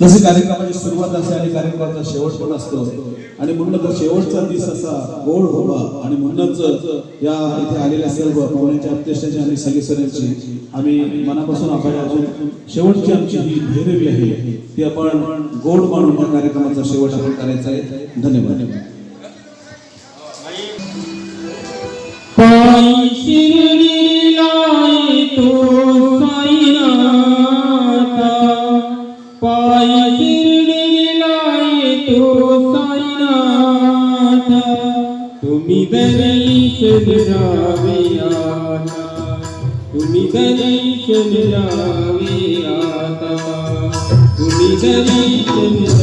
जसे कार्यक्रमाची सुरुवात असते आणि कार्यक्रमाचा शेवट पण असतो. आणि म्हणूनच शेवटचा दिवस असा गोड होवा आणि म्हणूनच या इथे आलेल्या सर्व पाहुण्याच्या अध्यक्षांची आणि सगळी आम्ही मनापासून आभारी असून शेवटची आमची ही भैरवी आहे. ती आपण गोड मानून या कार्यक्रमाचा शेवट आपण करायचा आहे. धन्यवाद. तुम्ही दर्शन द्यावे आता तुम्ही दर्शन द्यावे आता तुम्ही दर्शन द्यावे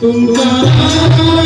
Tumba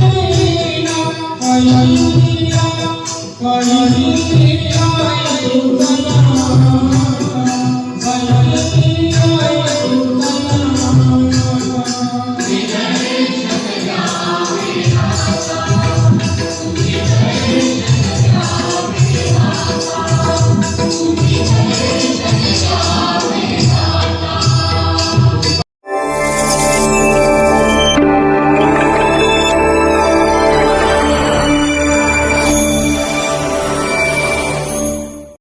Thank you.